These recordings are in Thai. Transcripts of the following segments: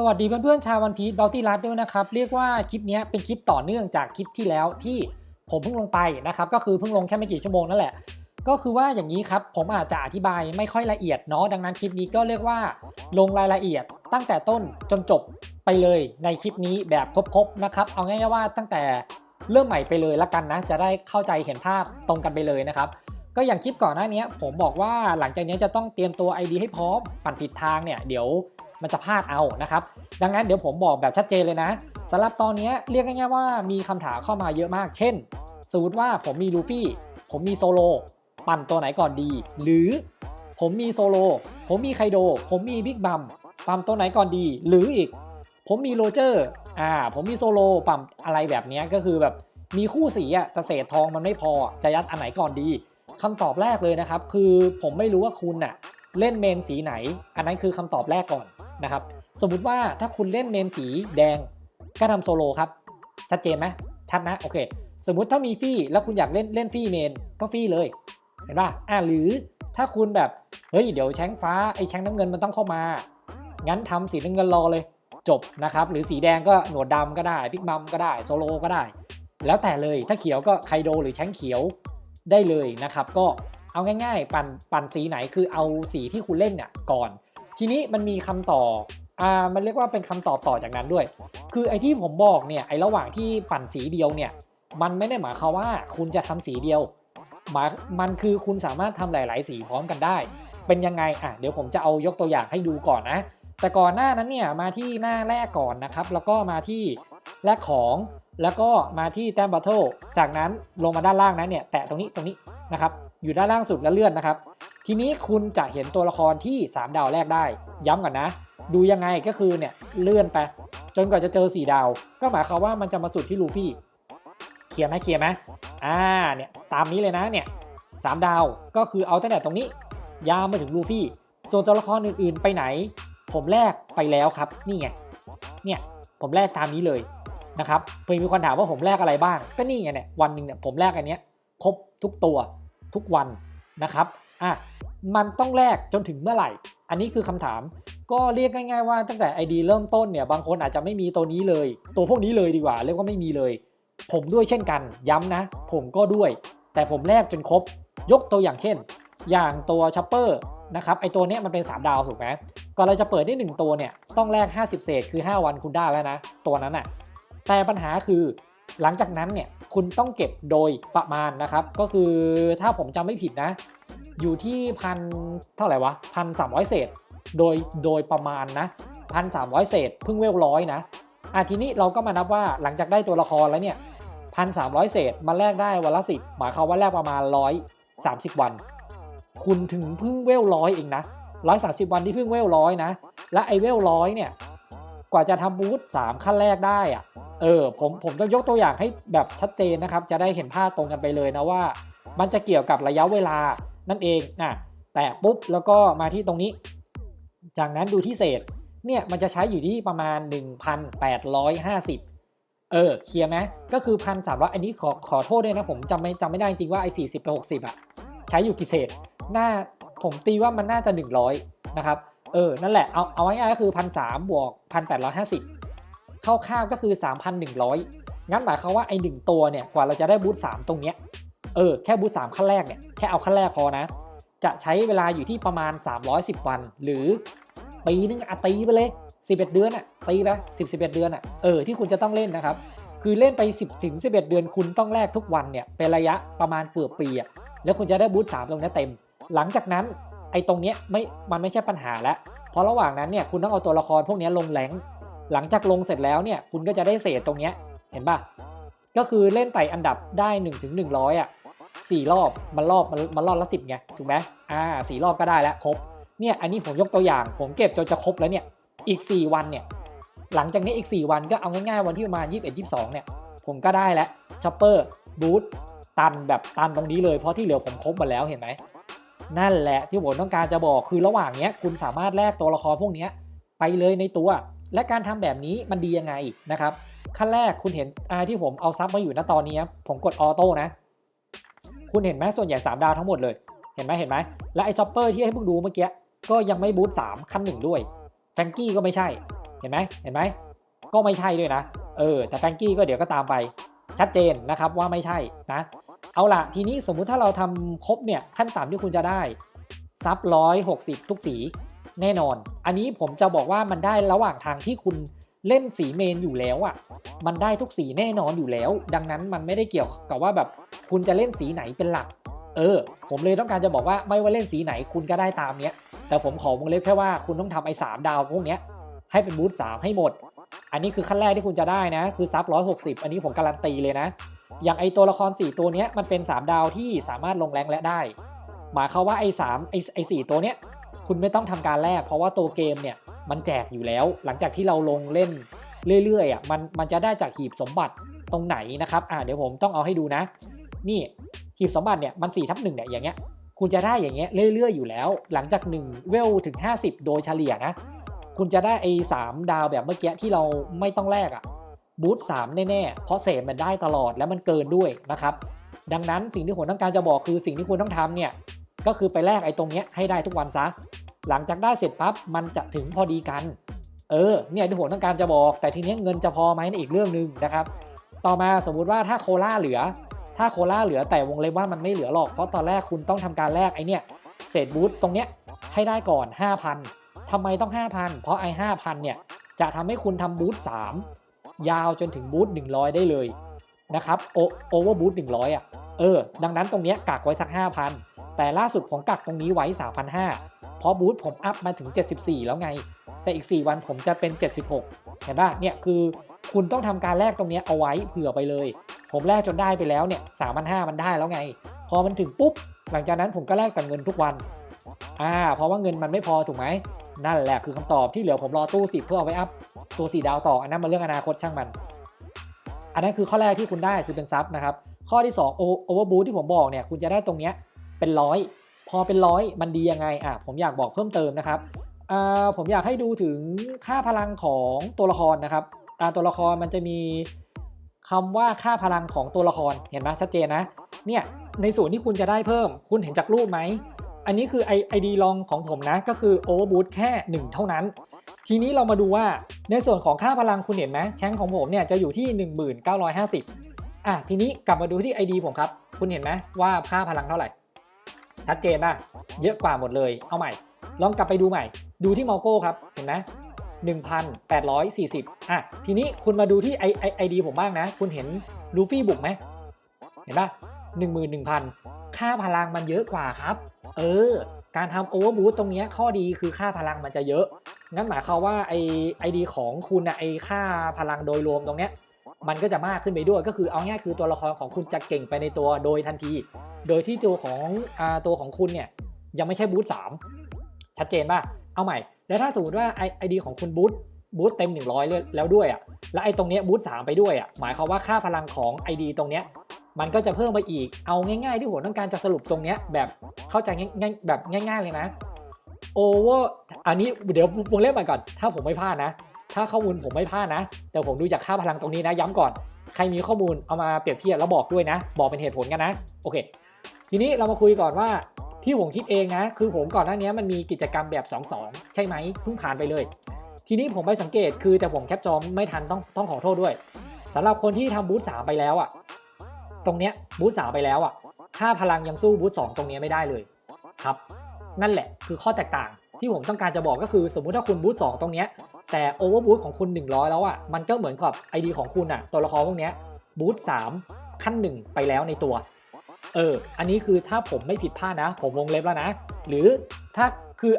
สวัสดีเพื่อนๆชาววันพีดอตตี้รัดด้วยนะครับ เรียกว่าคลิปนี้เป็นคลิปต่อเนื่องจากคลิปที่แล้วที่ผมเพิ่งลงไปนะครับ ก็คือเพิ่งลงแค่ไม่กี่ชั่วโมงนั่นแหละ ก็คือว่าอย่างนี้ครับ ผมอาจจะอธิบายไม่ค่อยละเอียดเนาะดังนั้นคลิปนี้ก็เรียกว่า ลงรายละเอียดตั้งแต่ต้นจนจบไปเลยในคลิปนี้แบบครบๆนะครับเอาง่ายๆว่าตั้งแต่เริ่มใหม่ไปเลยละกันนะ จะได้เข้าใจเห็นภาพตรงกันไปเลยนะครับก็อย่างคลิปก่อนหน้านี้ผมบอกว่าหลังจากนี้จะต้องเตรียมตัว ID ให้พร้อมปั่นผิดทางเนี่ยเดี๋ยว มันจะพลาดเอานะครับ ดังนั้นเดี๋ยวผมบอกแบบชัดเจนเลยนะสำหรับตอนนี้เรียกง่ายๆว่ามีคำถามเข้ามาเยอะมาก เช่น สมมติว่าผมมีลูฟี่ ผมมีโซโล ปั่นตัวไหนก่อนดี หรือผมมีโซโล ผมมีไคโด ผมมีบิ๊กบัม ปั่นตัวไหนก่อนดี หรืออีก ผมมีโรเจอร์ อ่า ผมมีโซโล ปั่นอะไรแบบนี้ก็คือแบบมีคู่สีอะแต่เศษทองมันไม่พอ จะยัดอันไหนก่อนดีคำตอบแรกเลยนะครับ คือผมไม่รู้ว่าคุณน่ะ เล่นเมนสีไหน อันนั้นคือคำตอบแรกก่อนนะครับ สมมุติว่าถ้าคุณเล่นเมนสีแดงก็ทำโซโลครับ ชัดเจนไหมชัดนะ โอเค สมมุติถ้ามีฟี่แล้วคุณอยากเล่นเล่นฟี่เมนก็ฟี่เลย เห็นป่ะอ่าหรือถ้าคุณแบบ เฮ้ย เดี๋ยวแชงฟ้าไอ้แชงน้ำเงินมันต้องเข้ามา งั้นทำสีน้ำเงินรอเลย จบนะครับ หรือสีแดงก็หนวดดำก็ได้พิกมัมก็ได้โซโลก็ได้ แล้วแต่เลยถ้าเขียวก็ไคโดหรือแชงเขียวได้เลยนะครับ ก็ เอาง่ายๆ ปั่นปั่นสีไหนคือเอาสีที่คุณเล่นเนี่ยก่อน ทีนี้มันมีคำต่ออ่ามันเรียกว่าเป็นคำตอบต่อจากนั้นด้วย คือไอ้ที่ผมบอกเนี่ยไอ้ระหว่างที่ปั่นสีเดียวเนี่ยมันไม่ได้หมายความว่าคุณจะทำสีเดียวมามันคือคุณสามารถทำหลาย ๆ สีพร้อมกันได้ เป็นยังไงอะเดี๋ยวผมจะเอายกตัวอย่างให้ดูก่อนนะ แต่ก่อนหน้านั้นเนี่ยมาที่หน้าแรกก่อนนะครับ แล้วก็มาที่แรกของแล้วก็มาที่แต้มบัตเทิลจากนั้นลงมาด้านล่างนะเนี่ยแตะตรงนี้ตรงนี้นะครับ อยู่ด้านล่างสุดแล้วเลื่อนนะครับ ทีนี้คุณจะเห็นตัวละครที่ 3 ดาวแรกได้ ย้ำก่อนนะ ดูยังไงก็คือเนี่ยเลื่อนไป จนกว่าจะเจอ 4 ดาว ก็หมายความว่ามันจะมาสุดที่ลูฟี่เคลียร์ไหมเคลียร์ไหมอ่าเนี่ยตามนี้เลยนะเนี่ยสามดาวก็คือเอาตั้งแต่ตรงนี้ ยาวมาถึงลูฟี่ ส่วนตัวละครอื่นๆไปไหน ผมแลกไปแล้วครับนี่ไงเนี่ยผมแลกตามนี้เลยนะครับเพื่อมีคนถามว่าผมแลกอะไรบ้าง ก็นี่ไงเนี่ยวันหนึ่งเนี่ยผมแลกอันเนี้ยครบทุกตัว ทุกวันนะครับอะมันต้องแลกจนถึงเมื่อไหร่ อันนี้คือคำถาม ก็เรียกง่ายๆว่าตั้งแต่ ID เริ่มต้นเนี่ยบางคนอาจจะไม่มีตัวนี้เลย ตัวพวกนี้เลยดีกว่า เรียกว่าไม่มีเลย ผมด้วยเช่นกันย้ำนะ ผมก็ด้วย แต่ผมแลกจนครบ ยกตัวอย่างเช่น อย่างตัวชัปเปอร์นะครับไอตัวเนี้ยมันเป็น 3 ดาวถูกไหมก่อนเราจะเปิดได้ 1 ตัวเนี่ยต้องแลก50 เศษคือ 5 วันคุณได้แล้วนะ ตัวนั้นอะแต่ปัญหาคือ หลังจากนั้นเนี่ยคุณต้องเก็บโดยประมาณนะครับ ก็คือถ้าผมจำไม่ผิดนะ อยู่ที่พันเท่าไหร่วะพันสามร้อยเศษ โดยโดยประมาณนะพันสามร้อยเศษเพิ่งเวลร้อยนะอะทีนี้เราก็มานับว่าหลังจากได้ตัวละครแล้วเนี่ยพันสามร้อยเศษมาแลกได้วันละสิบหมายความว่าแลกประมาณร้อยสามสิบวัน คุณถึงเพิ่งเวลร้อยเองนะร้อยสาสิบวันที่เพิ่งเวลร้อยนะ และไอเวลร้อยเนี่ย กว่าจะทำบูธสามขั้นแรกได้อะเออผมผมต้องยกตัวอย่างให้แบบชัดเจนนะครับ จะได้เห็นภาพตรงกันไปเลยนะว่า มันจะเกี่ยวกับระยะเวลานั่นเองนะแต่ปุ๊บแล้วก็มาที่ตรงนี้ จากนั้นดูที่เศษเนี่ยมันจะใช้อยู่ที่ประมาณ 1,850 เออเคลียร์ไหมก็คือพันสามร้อยอันนี้ขอขอโทษด้วยนะผมจำไม่จำไม่ได้จริงว่าไอ้สี่สิบไปหกสิบอะใช้อยู่กี่เศษหน้าผมตีว่ามันน่าจะ 100 นะครับ เออ นั่นแหละ เอา เอาง่ายๆก็คือพันสามบวกพันแปดร้อยห้าสิบคร่าข้าวก็คือ3,100งั้นหมายความว่าไอ้หนึ่งตัวเนี่ย กว่าเราจะได้บูธ3ตรงเนี้ย เออ แค่บูธ3ขั้นแรกเนี่ย แค่เอาขั้นแรกพอนะ จะใช้เวลาอยู่ที่ประมาณ 310 วัน หรือปีนึงอะตีไปเลย 11 เดือนอะตีไป10 11เดือนอะเออ ที่คุณจะต้องเล่นนะครับ คือเล่นไป 10ถึง11 เดือน คุณต้องแลกทุกวันเนี่ย เป็นระยะประมาณเกือบปีอะแล้วคุณจะได้บูธ3ตรงนี้เต็ม หลังจากนั้น ไอ้ตรงเนี้ยไม่มันไม่ใช่ปัญหาแล้วเพราะระหว่างนั้นเนี่ยคุณต้องเอาตัวละครพวกนี้ลงแรงหลังจากลงเสร็จแล้วเนี่ยคุณก็จะได้เศษตรงเนี้ยเห็นปะก็คือเล่นไต่อันดับได้1นถึงหนึ่งร้อะสี่รอบมันรอบมันมันรอบละสิบไงถูกไหมอ่าสี่รอบก็ได้แล้วครบเนี่ยอันนี้ผมยกตัวอย่าง ผมเก็บจนจะครบแล้วเนี่ยอีก 4 วันเนี่ยหลังจากนี้อีก 4 วันก็เอาง่ายๆวันที่ประมาณ21 22เนี่ยผมก็ได้แล้วช็อปเปอร์บูทตันแบบตันตรงนี้เลยเพราะที่เหลือผมครบหมดแล้วเห็นไหม นั่นแหละที่ผมต้องการจะบอกคือระหว่างเนี้ยคุณสามารถแลกตัวละครพวกนี้ไปเลยในตัว และการทำแบบนี้มันดียังไงนะครับขั้นแรกคุณเห็นอาที่ผมเอาซับมาอยู่ณตอนนี้ผมกดออโต้นะ คุณเห็นไหมส่วนใหญ่ 3 ดาวทั้งหมดเลยเห็นไหมเห็นไหมและไอ้จ็อปเปอร์ที่ให้พวกดูเมื่อกี้ก็ยังไม่บูทสามขั้นหนึ่งด้วยแฟงกี้ก็ไม่ใช่เห็นไหมเห็นไหมก็ไม่ใช่ด้วยนะ เออ แต่แฟงกี้ก็เดี๋ยวก็ตามไป ชัดเจนนะครับว่าไม่ใช่นะ เอาละทีนี้สมมุติถ้าเราทำครบเนี่ยขั้นต่ำที่คุณจะได้ซับร้อยหกสิบทุกสีแน่นอน อันนี้ผมจะบอกว่ามันได้ระหว่างทางที่คุณเล่นสีเมนอยู่แล้วอะ่ะ มันได้ทุกสีแน่นอนอยู่แล้ว ดังนั้นมันไม่ได้เกี่ยวกับว่าแบบคุณจะเล่นสีไหนเป็นหลัก เออ ผมเลยต้องการจะบอกว่าไม่ว่าเล่นสีไหนคุณก็ได้ตามเนี้ย แต่ผมขอวงเล็บแค่ว่าคุณต้องทำไอ้สามดาวพวกเนี้ยให้เป็นบูธสามให้หมด อันนี้คือขั้นแรกที่คุณจะได้นะ คือซับร้อยหกสิบอันนี้ผมการันตีเลยนะ อย่างไอตัวละคร 4 ตัวเนี้ยมันเป็น 3 ดาวที่สามารถลงแรงและได้ หมายความว่าไอสามไอไอ้สตัวเนี้ยคุณไม่ต้องทำการแลกเพราะว่าตัวเกมเนี่ยมันแจกอยู่แล้ว หลังจากที่เราลงเล่นเรื่อยๆอะมันมันจะได้จากหีบสมบัติตรงไหนนะครับอ่าเดี๋ยวผมต้องเอาให้ดูนะ นี่หีบสมบัติเนี่ยมัน4ทับหนึ่งเนี่ยอย่างเงี้ยคุณจะได้อย่างเงี้ยเรื่อยๆอยู่แล้ว หลังจาก1เวลถึง 50 โดยเฉลี่ยนะ คุณจะได้ไอ้สามดาวแบบเมื่อกี้ที่เราไม่ต้องแลกอะบูธ3แน่ๆ เพราะเศษมันได้ตลอดแล้วมันเกินด้วยนะครับ ดังนั้นสิ่งที่ผมต้องการจะบอกคือสิ่งที่คุณต้องทำเนี่ยก็คือไปแลกไอ้ตรงเนี้ยให้ได้ทุกวันซะ หลังจากได้เสร็จปั๊บมันจะถึงพอดีกัน เออเนี่ยที่ผมต้องการจะบอก แต่ทีนี้เงินจะพอไหมในนอีกเรื่องหนึ่งนะครับ ต่อมาสมมุติว่าถ้าโคล่าเหลือ ถ้าโคล่าเหลือแต่วงเล็บว่ามันไม่เหลือหรอกเพราะตอนแรกคุณต้องทำการแลกไอ้เนี่ยเศษบูธตรงเนี้ยให้ได้ก่อน 5,000 ทำไมต้อง 5,000 เพราะไอ้5,000 เนี่ย จะทำให้คุณทำบูธ3 ยาวจนถึงบูธ100 ได้เลยนะครับโอโอเวอร์บูธ100 อะ เออ ดังนั้นตรงเนี้ยกักไว้สัก 5,000 แต่ล่าสุดผมกักตรงนี้ไว้ 3,500 เพราะบูธผมอัพมาถึง 74 แล้วไง แต่อีก 4 วันผมจะเป็น 76 เห็นป่ะ เนี่ยคือคุณต้องทำการแลกตรงนี้เอาไว้เผื่อไปเลย ผมแลกจนได้ไปแล้วเนี่ย3,500 มันได้แล้วไง พอมันถึงปุ๊บ หลังจากนั้นผมก็แลกแต่เงินทุกวัน อ่า เพราะว่าเงินมันไม่พอถูกไหม นั่นแหละคือคำตอบที่เหลือผมรอตู้สิบเพื่อเอาไว้อัพตัวสีดาวต่ออันนั้นมันเรื่องอนาคตช่างมัน อันนั้นคือข้อแรกที่คุณได้คือเป็นซับนะครับ ข้อที่2โอเวอร์บูที่ผมบอกเนี่ยคุณจะได้ตรงเนี้ยเป็นร้อยพอเป็นร้อยมันดียังไงอะผมอยากบอกเพิ่มเติมนะครับอ่าผมอยากให้ดูถึงค่าพลังของตัวละครนะครับอ่าตัวละครมันจะมีคำว่าค่าพลังของตัวละครเห็นไหมชัดเจนนะเนี่ยในส่วนที่คุณจะได้เพิ่ม คุณเห็นจากรูปไหม อันนี้คือไอไอดีลองของผมนะก็คือ Overboot แค่ 1 เท่านั้น ทีนี้เรามาดูว่าในส่วนของค่าพลังคุณเห็นไหมแชงของผมเนี่ยจะอยู่ที่ 1950อะทีนี้กลับมาดูที่ ID ผมครับ คุณเห็นไหมว่าค่าพลังเท่าไหร่ ชัดเจนป่ะเยอะกว่าหมดเลยเอาใหม่ ลองกลับไปดูใหม่ ดูที่มอโก้ครับเห็นไหม1,840อะทีนี้คุณมาดูที่ไอไอไอดีผมบ้างนะ คุณเห็นลูฟี่บุกไหมเห็นป่ะ11,000 ค่าพลังมันเยอะกว่าครับ เออ การทำโอเวอร์บูตตรงนี้ข้อดีคือค่าพลังมันจะเยอะ งั้นหมายความว่าไอไอดีของคุณอะไอค่าพลังโดยรวมตรงเนี้ยมันก็จะมากขึ้นไปด้วยก็คือเอาง่ายคือตัวละครของคุณจะเก่งไปในตัวโดยทันที โดยที่ตัวของอ่าตัวของคุณเนี่ยยังไม่ใช่บูตสามชัดเจนป่ะ เอาใหม่ แล้วถ้าสมมติว่าไอไอดีของคุณบูตบูตเต็ม 100เลยแล้วด้วยอะแล้วไอตรงเนี้ยบูตสามไปด้วยอะหมายความว่าค่าพลังของไอดีตรงเนี้ย มันก็จะเพิ่มไปอีก เอาง่ายๆที่ผมต้องการจะสรุปตรงเนี้ยแบบเข้าใจง่ายๆแบบง่าย ๆเลยนะโอเวอร์อันนี้เดี๋ยววงเล็บมาก่อน ถ้าผมไม่พลาดนะ ถ้าข้อมูลผมไม่พลาดนะ แต่ผมดูจากค่าพลังตรงนี้นะ ย้ำก่อน ใครมีข้อมูลเอามาเปรียบเทียบแล้วบอกด้วยนะ บอกเป็นเหตุผลกันนะ โอเค ทีนี้เรามาคุยก่อนว่าที่ผมคิดเองนะ คือผมก่อนหน้านี้มันมีกิจกรรมแบบ 2-2 ใช่ไหมเพิ่งผ่านไปเลย ทีนี้ผมไปสังเกตคือแต่ผมแคปจอมไม่ทันต้องต้องขอโทษด้วยสำหรับคนที่ทำบูธสามไปแล้วอะ ตรงเนี้ยบูธสามไปแล้วอะค่าพลังยังสู้บูธสองตรงเนี้ยไม่ได้เลยครับ นั่นแหละคือข้อแตกต่างที่ผมต้องการจะบอกก็คือสมมุติถ้าคุณบูธสองตรงเนี้ยแต่โอเวอร์บูธของคุณ 100 แล้วอะมันก็เหมือนกับไอดีของคุณอะตัวละครพวกเนี้ยบูธสามขั้นหนึ่งไปแล้วในตัวเออ อันนี้คือถ้าผมไม่ผิดพลาดนะ ผมวงเล็บแล้วนะ หรือถ้าคือ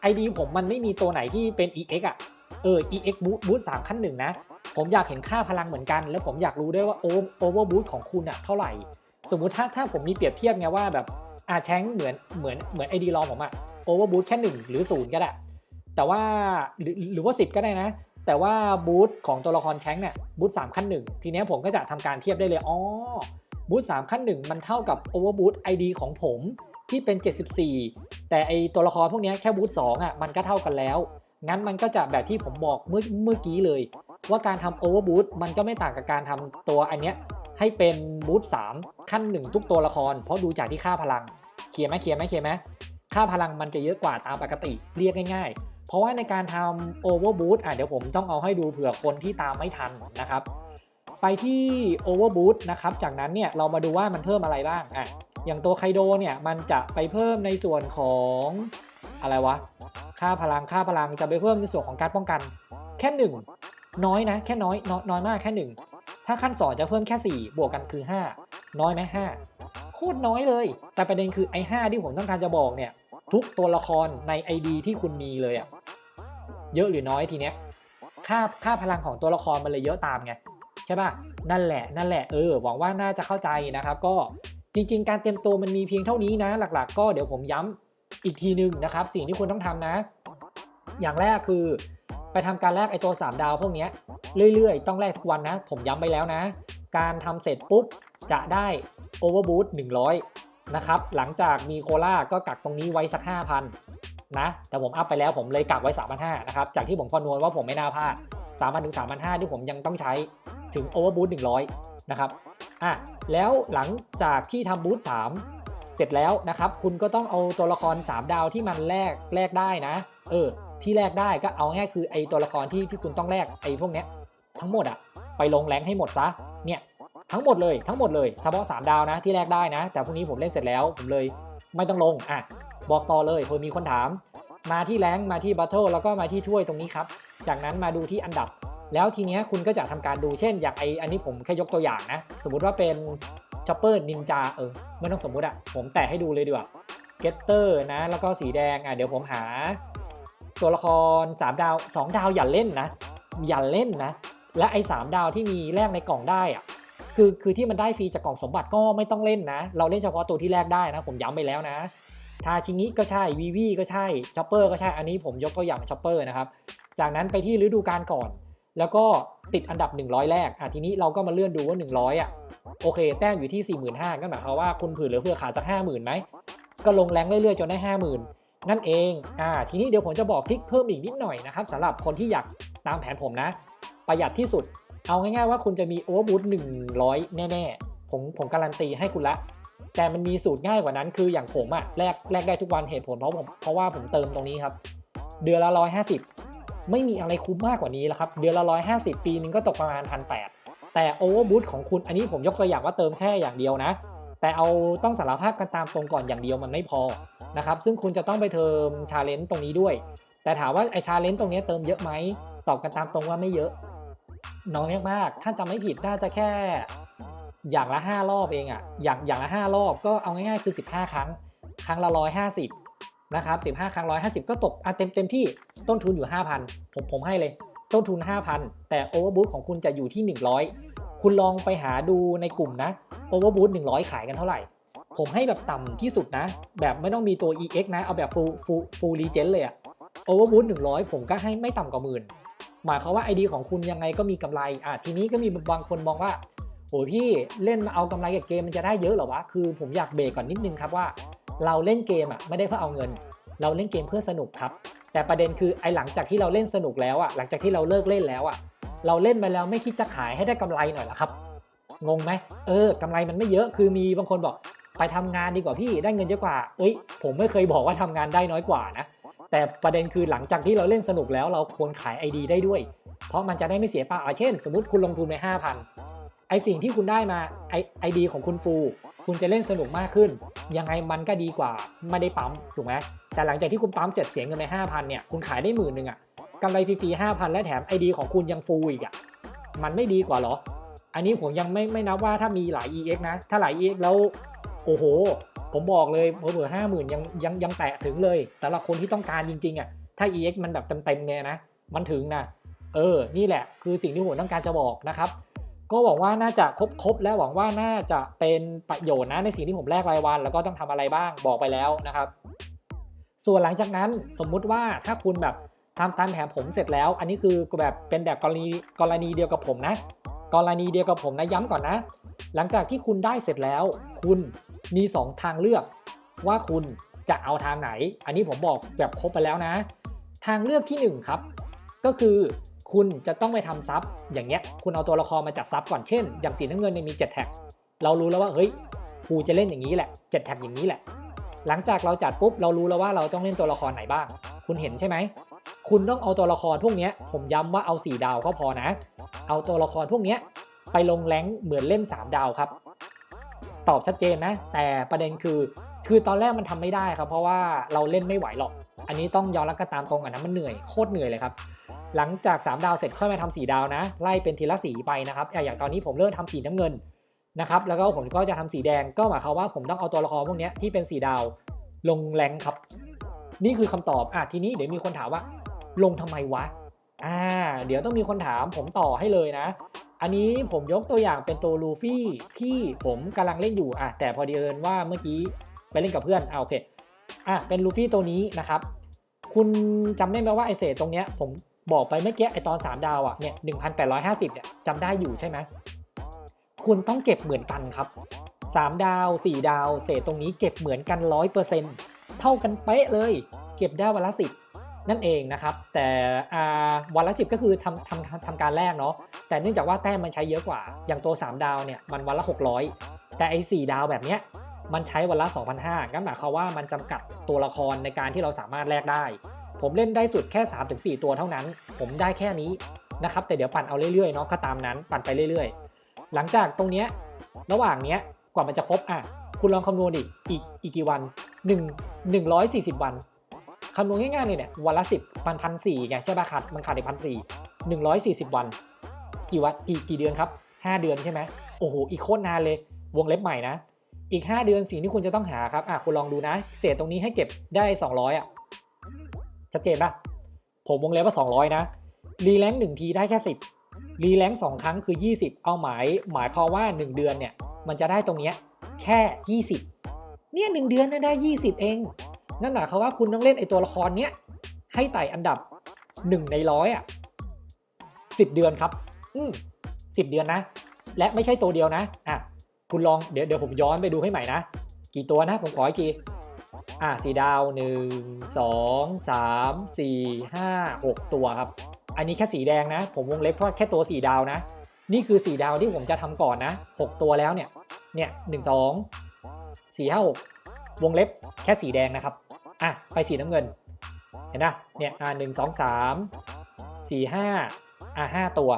ไอดีผมมันไม่มีตัวไหนที่เป็น EX อะ เออ EX บูธบูธสามขั้นหนึ่งนะ ผมอยากเห็นค่าพลังเหมือนกัน แล้วผมอยากรู้ด้วยว่าโอโอเวอร์บูทของคุณอะเท่าไหร่ สมมุติถ้าถ้าผมมีเปรียบเทียบไงว่าแบบอาแชงเหมือนเหมือนเหมือนไอดีลองผมอะโอเวอร์บูทแค่ 1 หรือ 0 ก็ได้ แต่ว่าหรือหรือว่า 10 ก็ได้นะ แต่ว่าบูทของตัวละครแชงเนี่ยบูท3ขั้น1ทีนี้ผมก็จะทำการเทียบได้เลยอ๋อบูท3ขั้น1มันเท่ากับโอเวอร์บูทไอดีของผมที่เป็น 74 แต่ไอตัวละครพวกนี้แค่บูท2อะมันก็เท่ากันแล้ว งั้นมันก็จะแบบที่ผมบอกเมื่อเมื่อกี้เลย ว่าการทำโอเวอร์บู t มันก็ไม่ต่างกับการทำตัวอันเนี้ยให้เป็นบูท3ขั้น 1 ทุกตัวละคร เพราะดูจากที่ค่าพลังเคลียร์ไหมเคลียร์ไหมเคลียร์ไหมค่าพลังมันจะเยอะกว่าตามปกติเรียกง่ายๆ เพราะว่าในการทำ overboot อะเดี๋ยวผมต้องเอาให้ดูเผื่อคนที่ตามไม่ทันนะครับไปที่ overboot นะครับ จากนั้นเนี่ยเรามาดูว่ามันเพิ่มอะไรบ้าง อะ อย่างตัวไคโดเนี่ยมันจะไปเพิ่มในส่วนของอะไรวะ ค่าพลังค่าพลังจะไปเพิ่มในส่วนของการป้องกัน แค่หนึ่ง น้อยนะ แค่น้อยน้อยน้อยมากแค่หนึ่งถ้าขั้นสองจะเพิ่มแค่ 4 บวกกันคือ 5 น้อยไหมห้าโคตรน้อยเลย แต่ประเด็นคือไอ้ห้าที่ผมต้องการจะบอกเนี่ย ทุกตัวละครใน ID ที่คุณมีเลยอะเยอะหรือน้อยทีเนี้ยค่าค่าพลังของตัวละครมันเลยเยอะตามไงใช่ป่ะนั่นแหละนั่นแหละเออหวังว่าน่าจะเข้าใจนะครับ ก็จริง ๆ การเตรียมตัวมันมีเพียงเท่านี้นะ หลัก ๆ ก็เดี๋ยวผมย้ำอีกทีนึงนะครับ สิ่งที่คุณต้องทำนะ อย่างแรกคือ ไปทำการแลกไอตัว 3 ดาวพวกนี้เรื่อยๆ ต้องแลกทุกวันนะ ผมย้ำไปแล้วนะ การทำเสร็จปุ๊บจะได้ Overboot 100 นะครับ หลังจากมีโคล่าก็กักตรงนี้ไว้สัก 5,000 นะ แต่ผมอัพไปแล้วผมเลยกักไว้ 3,500 นะครับ จากที่ผมคำนวณว่าผมไม่น่าพลาด3,000ถึง3,500 ที่ผมยังต้องใช้ถึง Overboot 100 นะครับ อะ แล้วหลังจากที่ทำบูธ3เสร็จแล้วนะครับ คุณก็ต้องเอาตัวละคร 3 ดาวที่มันแลกแลกได้นะ เออ ที่แลกได้ก็เอาง่ายคือไอตัวละครที่ที่คุณต้องแลกไอพวกเนี้ยทั้งหมดอะไปลงแรงให้หมดซะเนี่ยทั้งหมดเลยทั้งหมดเลยเฉพาะ3ดาวนะที่แลกได้นะ แต่พวกนี้ผมเล่นเสร็จแล้วผมเลยไม่ต้องลงอะบอกต่อเลยเผื่อมีคนถาม มาที่แรงมาที่บัตเทิลแล้วก็มาที่ถ้วยตรงนี้ครับ จากนั้นมาดูที่อันดับ แล้วทีเนี้ยคุณก็จะทำการดูเช่น อย่างไออันนี้ผมแค่ยกตัวอย่างนะ สมมุติว่าเป็นช็อปเปอร์นินจาเออไม่ต้องสมมุติอะผมแตะให้ดูเลยดีกว่าเกตเตอร์นะ แล้วก็สีแดงอะเดี๋ยวผมหา ตัวละคร 3 ดาว 2 ดาวอย่าเล่นนะ อย่าเล่นนะ และไอ้3ดาวที่มีแลกในกล่องได้อะคือคือที่มันได้ฟรีจากกล่องสมบัติก็ไม่ต้องเล่นนะ เราเล่นเฉพาะตัวที่แลกได้นะ ผมย้ำไปแล้วนะทาชิงิก็ใช่วีวีก็ใช่ช็อปเปอร์ก็ใช่อันนี้ผมยกตัวอย่างเป็นช็อปเปอร์นะครับจากนั้นไปที่ฤดูกาลก่อน แล้วก็ติดอันดับ 100 แรกอะทีนี้เราก็มาเลื่อนดูว่า 100อะโอเค แต้มอยู่ที่ 45,000ก็หมายความว่าคุณผือเหลือเพื่อขาดสัก 50,000ไหมก็ลงแรงเรื่อยๆจนได้ 50,000 นั่นเองอ่าทีนี้เดี๋ยวผมจะบอกทริกเพิ่มอีกนิดหน่อยนะครับสำหรับคนที่อยากตามแผนผมนะ ประหยัดที่สุด เอาง่ายๆว่าคุณจะมีโอเวอร์บูท100แน่ๆ ผมผมการันตีให้คุณละ แต่มันมีสูตรง่ายกว่านั้น คืออย่างผมอะแลกแลกได้ทุกวันเหตุผลเพราะผมเพราะว่าผมเติมตรงนี้ครับ เดือนละ150ไม่มีอะไรคุ้มมากกว่านี้แล้วครับ เดือนละ150ปีนึงก็ตกประมาณ1,800แต่โอเวอร์บูทของคุณอันนี้ผมยกตัวอย่างว่าเติมแค่อย่างเดียวนะ แต่เอาต้องสารภาพกันตามตรงก่อนอย่างเดียวมันไม่พอ นะครับซึ่งคุณจะต้องไปเติมชาเลนจ์ตรงนี้ด้วย แต่ถามว่าไอชาเลนจ์ตรงนี้เติมเยอะไหมตอบกันตามตรงว่าไม่เยอะ น้อยมากๆถ้าจำไม่ผิดน่าจะแค่อย่างละ 5 รอบเองอะ่ะอย่างอย่างละ 5 รอบก็เอาง่ายๆคือ 15 ครั้ง ครั้งละ 150นะครับ15 ครั้ง 150 ก็ตกอะเต็มเต็มที่ต้นทุนอยู่ 5,000 ผมผมให้เลย ต้นทุน 5,000 แต่โอเวอร์บูทของคุณจะอยู่ที่ 100 คุณลองไปหาดูในกลุ่มนะโอเวอร์บูท100 ขายกันเท่าไหร่ ผมให้แบบต่ำที่สุดนะ แบบไม่ต้องมีตัว EX นะ เอาแบบ full full full regen เลยอะโอเวอร์บูท100 ผมก็ให้ไม่ต่ำกว่าหมื่นหมายความว่า ID ของคุณยังไงก็มีกำไรอะทีนี้ก็มีบางคนมองว่าโอ้ยพี่เล่นมาเอากำไรกับเกมมันจะได้เยอะเหรอวะ คือผมอยากเบรกก่อนนิดนึงครับว่า เราเล่นเกมอะไม่ได้เพื่อเอาเงิน เราเล่นเกมเพื่อสนุกครับ แต่ประเด็นคือไอ้หลังจากที่เราเล่นสนุกแล้วอะหลังจากที่เราเลิกเล่นแล้วอะเราเล่นไปแล้วไม่คิดจะขายให้ได้กำไรหน่อยหรอครับ งงไหมเออกำไรมันไม่เยอะคือมีบางคนบอก ไปทำงานดีกว่าพี่ได้เงินเยอะกว่า เอ้ย ผมไม่เคยบอกว่าทำงานได้น้อยกว่านะ แต่ประเด็นคือหลังจากที่เราเล่นสนุกแล้วเราควรขาย ID ได้ด้วย เพราะมันจะได้ไม่เสียเปล่าอะเช่น สมมติคุณลงทุนไป5,000 ไอสิ่งที่คุณได้มาไอไอดีของคุณฟู คุณจะเล่นสนุกมากขึ้น ยังไงมันก็ดีกว่าไม่ได้ปั๊มถูกไหมแต่หลังจากที่คุณปั๊มเสร็จเสียเงินไป5,000เนี่ยคุณขายได้หมื่นหนึ่งอะกำไรฟรีๆ5,000และแถมไอดีของคุณยังฟูอีกอะมันไม่ดีกว่าเหรอ อันนี้ผมยังไม่ไม่นับว่าถ้ามีหลาย EX นะ ถ้าหลาย EX แล้ว โอ้โห ผมบอกเลยเผื่อห้าหมื่นยังยังยังแตะถึงเลยสำหรับคนที่ต้องการจริงๆอะถ้า EX มันแบบเต็มๆเนี่ยนะมันถึงนะเออ นี่แหละ คือสิ่งที่ผมต้องการจะบอกนะครับ ก็หวังว่าน่าจะครบครบและหวังว่าน่าจะเป็นประโยชน์นะในสิ่งที่ผมแลกรายวัน แล้วก็ต้องทำอะไรบ้างบอกไปแล้วนะครับ ส่วนหลังจากนั้นสมมุติว่าถ้าคุณแบบทำตามแผนผมเสร็จแล้ว อันนี้คือแบบเป็นแบบกรณีกรณีเดียวกับผมนะ กรณีเดียวกับผมนะย้ำก่อนนะ หลังจากที่คุณได้เสร็จแล้ว คุณมี 2 ทางเลือก ว่าคุณจะเอาทางไหน อันนี้ผมบอกแบบครบไปแล้วนะ ทางเลือกที่ 1 ครับ ก็คือคุณจะต้องไปทำซับอย่างเงี้ยคุณเอาตัวละครมาจัดซับก่อนเช่น อย่างสีน้ำเงินเนี่ยมี 7 แท็ก เรารู้แล้วว่าเฮ้ยกูจะเล่นอย่างนี้แหละ 7 แท็กอย่างนี้แหละ หลังจากเราจัดปุ๊บเรารู้แล้วว่าเราต้องเล่นตัวละครไหนบ้าง คุณเห็นใช่ไหม คุณต้องเอาตัวละครพวกนี้ผมย้ำว่าเอา 4 ดาวก็พอนะ เอาตัวละครพวกนี้ไปลงแรงเหมือนเล่น 3 ดาวครับ ตอบชัดเจนนะ แต่ประเด็นคือ คือตอนแรกมันทำไม่ได้ครับ เพราะว่าเราเล่นไม่ไหวหรอก อันนี้ต้องยอมรับกันตามตรงอะนะมันเหนื่อยโคตรเหนื่อยเลยครับ หลังจาก 3 ดาวเสร็จค่อยมาทำ4ดาวนะ ไล่เป็นทีละสีไปนะครับ อย่างตอนนี้ผมเริ่มทำสีน้ำเงินนะครับแล้วก็ผมก็จะทำสีแดงก็หมายความว่าผมต้องเอาตัวละครพวกนี้ที่เป็นสีดาวลงแรงครับ นี่คือคำตอบอะทีนี้เดี๋ยวมีคนถามว่า ลงทำไมวะอ่าเดี๋ยวต้องมีคนถามผมต่อให้เลยนะ อันนี้ผมยกตัวอย่างเป็นตัวลูฟี่ที่ผมกำลังเล่นอยู่อะแต่พอดีเอิญว่าเมื่อกี้ไปเล่นกับเพื่อนอ่าโอเคอะเป็นลูฟี่ตัวนี้นะครับ คุณจำได้ไหมว่าไอเศษตรงเนี้ยผมบอกไปเมื่อกี้ไอตอน 3 ดาวอะเนี่ย1,850เนี่ยจำได้อยู่ใช่ไหมคุณต้องเก็บเหมือนกันครับ 3 ดาว 4 ดาว เศษตรงนี้เก็บเหมือนกัน 100%เท่ากันเป๊ะเลย เก็บได้วันละ10 นั่นเองนะครับ แต่อ่าวันละ 10 ก็คือทำทำทำการแรกเนาะแต่เนื่องจากว่าแต้มมันใช้เยอะกว่า อย่างตัว 3 ดาวเนี่ยมันวันละ 600 แต่ไอ้4ดาวแบบเนี้ยมันใช้วันละ 2,500งั้นหมายความว่ามันจำกัดตัวละครในการที่เราสามารถแลกได้ ผมเล่นได้สุดแค่ 3-4 ตัวเท่านั้น ผมได้แค่นี้นะครับแต่เดี๋ยวปั่นเอาเรื่อยๆเนาะก็ตามนั้นปั่นไปเรื่อยๆ หลังจากตรงเนี้ยระหว่างเนี้ยกว่ามันจะครบอะคุณลองคำนวณดิอีกอีกกี่วัน 1 140 วัน คำนวณง่ายๆเลยเนี่ยวันละสิบพันพันสี่ไงใช่ป่ะขาดมันขาดอีกพันสี่หนึ่งร้อยสี่สิบวัน กี่วันกี่กี่เดือนครับห้าเดือนใช่ไหมโอ้โหอีกโคตรนานเลยวงเล็บใหม่นะ อีก 5 เดือนสิ่งที่คุณจะต้องหาครับอะคุณลองดูนะ เศษตรงนี้ให้เก็บได้ 200อะชัดเจนป่ะผมวงเล็บว่า 200 นะ รีแลงหนึ่งทีได้แค่ 10 รีแลงสองครั้งคือ 20 เอาหมาย หมายความว่า 1 เดือนเนี่ย มันจะได้ตรงเนี้ยแค่ 20 เนี่ย1เดือนเนี่ยได้ 20 เอง นั่นหมายความว่าคุณต้องเล่นไอตัวละครเนี้ยให้ไต่อันดับ 1 ในร้อยอะ10เดือนครับ อืมสิเดือนนะ และไม่ใช่ตัวเดียวนะอะคุณลองเดี๋ยวเดี๋ยวผมย้อนไปดูให้ใหม่นะ กี่ตัวนะผมขออีกทีอะสีดาว1 2 3 4 5 6ตัวครับ อันนี้แค่สีแดงนะ ผมวงเล็บเพราะแค่ตัวสีดาวนะ นี่คือสีดาวที่ผมจะทำก่อนนะ6ตัวแล้วเนี่ย เนี่ยหนึ่งสองสี่ห้าหกวงเล็บแค่สีแดงนะครับ อะไปสีน้ำเงิน เห็นปะเนี่ยอ่าหนึ่งสองสามสี่ห้าอ่าห้าตัว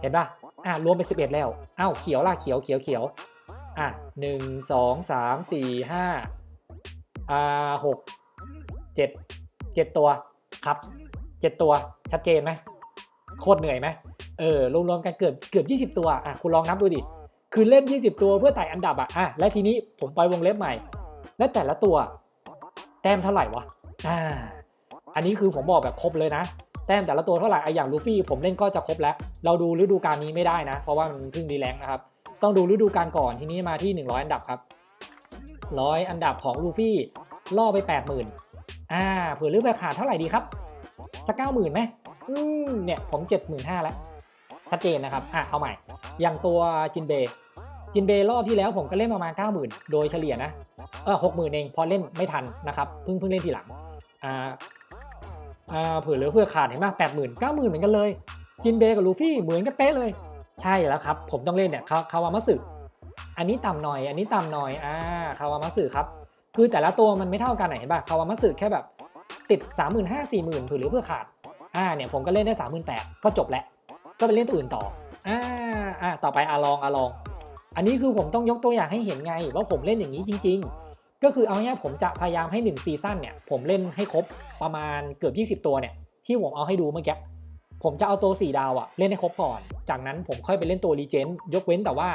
เห็นปะอ่ารวมเป็นสิบเอ็ดแล้วอ้าวเขียวล่ะเขียวเขียวเขียวอะหนึ่งสองสามสี่ห้าอ่าหกเจ็ดเจ็ดตัวครับเจ็ดตัวชัดเจนไหมโคตรเหนื่อยไหมเออรวมๆกันเกือบเกือบยี่สิบตัวอะคุณลองนับดูดิคือเล่น 20 ตัวเพื่อไต่อันดับอะอะและทีนี้ผมไปวงเล็บใหม่ และแต่ละตัว ต้มเท่าไหร่วะอ่าอันนี้คือผมบอกแบบครบเลยนะ แต้มแต่ละตัวเท่าไหร่ไออย่างลูฟี่ผมเล่นก็จะครบแล้ว เราดูฤดูกาลนี้ไม่ได้นะ เพราะว่ามันเพิ่งดีแลงนะครับ ต้องดูฤดูกาลก่อนทีนี้มาที่ 100 อันดับครับร้อยอันดับของลูฟี่ล่อไป 80,000อ่าเผื่อลือไปขาดเท่าไหร่ดีครับสักเก้าหมื่นไหมอืมเนี่ยผม75,000แล้วชัดเจนนะครับอะเอาใหม่ อย่างตัวจินเบย์จินเบย์รอบที่แล้วผมก็เล่นประมาณ 90,000 โดยเฉลี่ยนะ เออหกหมื่นเองพอเล่นไม่ทันนะครับเพิ่งเพิ่งเล่นทีหลังอ่าอ่าเผื่อเหลือเพื่อขาดเห็นไหมแปดหมื่นเก้าหมื่นเหมือนกันเลย จินเบกับลูฟี่เหมือนกันเป๊ะเลย ใช่แล้วครับ ผมต้องเล่นเนี่ยคาคาวามัสึอันนี้ต่ำหน่อย อันนี้ต่ำหน่อยอ่าคาวามัสึครับคือแต่ละตัวมันไม่เท่ากันไหนเห็นป่ะคาวามัสึแค่แบบติด 3 5 0 0 0 4 0 0 0 0เผื่อเหลือเพื่อขาดอ่าเนี่ยผมก็เล่นได้ 38,000ก็จบแล้วก็ไปเล่นตัวอื่นต่ออ่าอ่าต่อไปอาลองอาลอง อันนี้คือผมต้องยกตัวอย่างให้เห็นไงว่าผมเล่นอย่างนี้จริง ๆ ก็คือเอาง่ายผมจะพยายามให้1ซีซั่นเนี่ยผมเล่นให้ครบประมาณเกือบ 20 ตัวเนี่ยที่ผมเอาให้ดูเมื่อกี้ผมจะเอาตัว 4 ดาวอะเล่นให้ครบก่อน จากนั้นผมค่อยไปเล่นตัวรีเจนยกเว้นแต่ว่า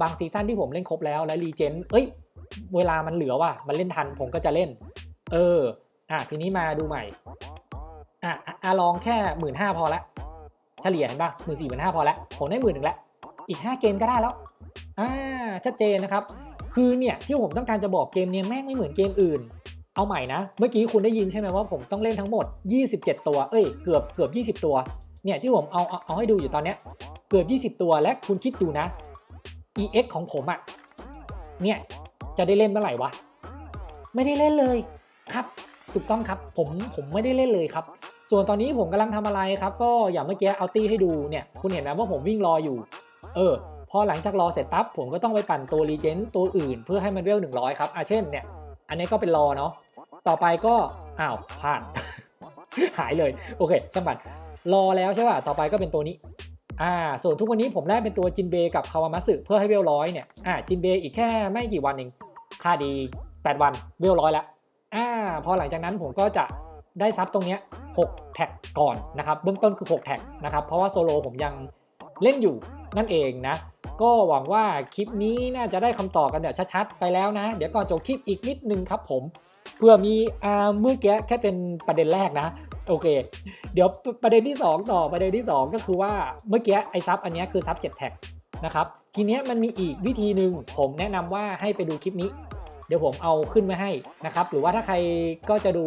บางซีซั่นที่ผมเล่นครบแล้วและรีเจนเอ้ย เวลามันเหลือว่ะมันเล่นทันผมก็จะเล่น เอออะทีนี้มาดูใหม่อะอะอะลองแค่หมื่นห้าพอละเฉลี่ยเห็นปะหมื่นสี่หมื่นห้าพอล้วผมได้หมื่นหนึ่งล้วอีก 5 เกมก็ได้แล้ว อ่าชัดเจนนะครับ คือเนี่ยที่ผมต้องการจะบอกเกมเนี้ยแม่งไม่เหมือนเกมอื่น เอาใหม่นะ เมื่อกี้คุณได้ยินใช่ไหมว่าผมต้องเล่นทั้งหมด 27 ตัว เอ้ยเกือบเกือบ20 ตัว เนี่ยที่ผมเอาเอาเอาให้ดูอยู่ตอนเนี้ยเกือบ 20 ตัวและคุณคิดดูนะ EX ของผมอะเนี่ยจะได้เล่นเมื่อไหร่วะ ไม่ได้เล่นเลยครับ ถูกต้องครับผมผมไม่ได้เล่นเลยครับ ส่วนตอนนี้ผมกำลังทำอะไรครับ ก็อย่างเมื่อกี้เอาตี้ให้ดูเนี่ย คุณเห็นไหมว่าผมวิ่งรออยู่ เออ พอหลังจากรอเสร็จปั๊บผมก็ต้องไปปั่นตัวรีเจนตัวอื่น เพื่อให้มันเวล100 ครับอะเช่นเนี่ย อันนี้ก็เป็นรอเนาะต่อไปก็อ้าวพลาด หายเลยโอเคช่างมันรอแล้วใช่ป่ะต่อไปก็เป็นตัวนี้อ่าส่วนทุกวันนี้ผมแลกเป็นตัวจินเบกับคาวามัสึเพื่อให้เวลร้อยเนี่ยอ่าจินเบอีกแค่ไม่กี่วันเองค่าดี 8 วันเวลร้อยแล้วอ่าพอหลังจากนั้นผมก็จะได้ซับตรงเนี้ย6แท็กก่อนนะครับเบื้องต้นคือ 6 แท็กนะครับเพราะว่าโซโลผมยังเล่นอยู่ นั่นเองนะ ก็หวังว่าคลิปนี้น่าจะได้คำตอบกันแบบชัดๆ ไปแล้วนะ เดี๋ยวก่อนจบคลิปอีกนิดนึงครับผมเพื่อมีอ่าเมื่อกี้แค่เป็นประเด็นแรกนะ โอเค เดี๋ยวประเด็นที่ 2 ต่อประเด็นที่ 2 ก็คือว่าเมื่อกี้ไอซับอันนี้คือซับ7แท็กนะครับทีนี้มันมีอีกวิธีหนึ่งผมแนะนำว่าให้ไปดูคลิปนี้ เดี๋ยวผมเอาขึ้นไว้ให้นะครับ หรือว่าถ้าใครก็จะดู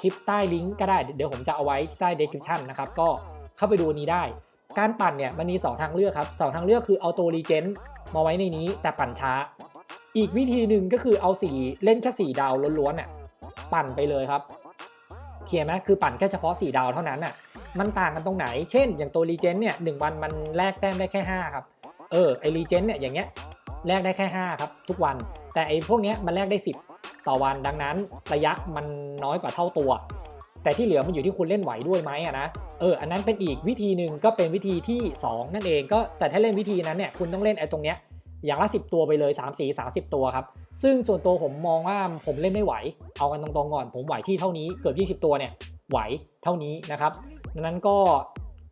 คลิปใต้ลิงก์ก็ได้ เดี๋ยวผมจะเอาไว้ที่ใต้ description นะครับ ก็เข้าไปดูนี้ได้ การปั่นเนี่ยมันมี 2 ทางเลือกครับสองทางเลือกคือเอาตัวรีเจนมาไว้ในนี้แต่ปั่นช้า อีกวิธีหนึ่งก็คือเอาสีเล่นแค่สีดาวล้วนๆน่ะปั่นไปเลยครับเคลียร์ไหมคือปั่นแค่เฉพาะสีดาวเท่านั้นน่ะมันต่างกันตรงไหน เช่น อย่างตัวรีเจนเนี่ยหนึ่งวันมันแลกแต้มได้แค่ 5 ครับ เออไอรีเจนเนี่ยอย่างเงี้ยแลกได้แค่ 5 ครับ ทุกวัน แต่ไอพวกเนี้ยมันแลกได้ 10 ต่อวันดังนั้นระยะมันน้อยกว่าเท่าตัว แต่ที่เหลือมันอยู่ที่คุณเล่นไหวด้วยไหมอะนะเอออันนั้นเป็นอีกวิธีหนึ่งก็เป็นวิธีที่ 2 นั่นเองก็แต่ถ้าเล่นวิธีนั้นเนี่ยคุณต้องเล่นไอ้ตรงเนี้ยอย่างละ 10 ตัวไปเลย3 4 30 ตัวครับ ซึ่งส่วนตัวผมมองว่าผมเล่นไม่ไหว เอากันตรงๆก่อน ผมไหวที่เท่านี้เกือบ 20 ตัวเนี่ย ไหวเท่านี้นะครับดังนั้นก็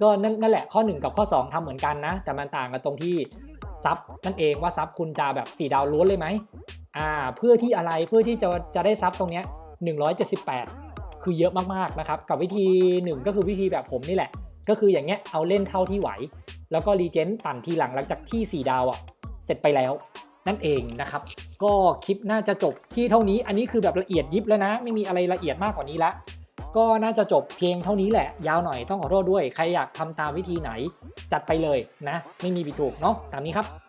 ก็นั่นแหละข้อ 1 กับข้อ 2ทำเหมือนกันนะ แต่มันต่างกันตรงที่ซับนั่นเองว่าซับคุณจะแบบ 4 ดาวล้วนเลยไหมอ่าเพื่อที่อะไรเพื่อที่จะจะได้ซับตรงเนี้ย178 คือเยอะมากๆนะครับ กับวิธีหนึ่งก็คือวิธีแบบผมนี่แหละ ก็คืออย่างเงี้ยเอาเล่นเท่าที่ไหว แล้วก็รีเจนต์ปั่นทีหลังหลังจากที่ 4 ดาวอะเสร็จไปแล้วนั่นเองนะครับ ก็คลิปน่าจะจบที่เท่านี้ อันนี้คือแบบละเอียดยิบแล้วนะ ไม่มีอะไรละเอียดมากกว่านี้ละ ก็น่าจะจบเพียงเท่านี้แหละ ยาวหน่อยต้องขอโทษด้วย ใครอยากทำตามวิธีไหน จัดไปเลยนะ ไม่มีผิดถูกเนาะ ตามนี้ครับ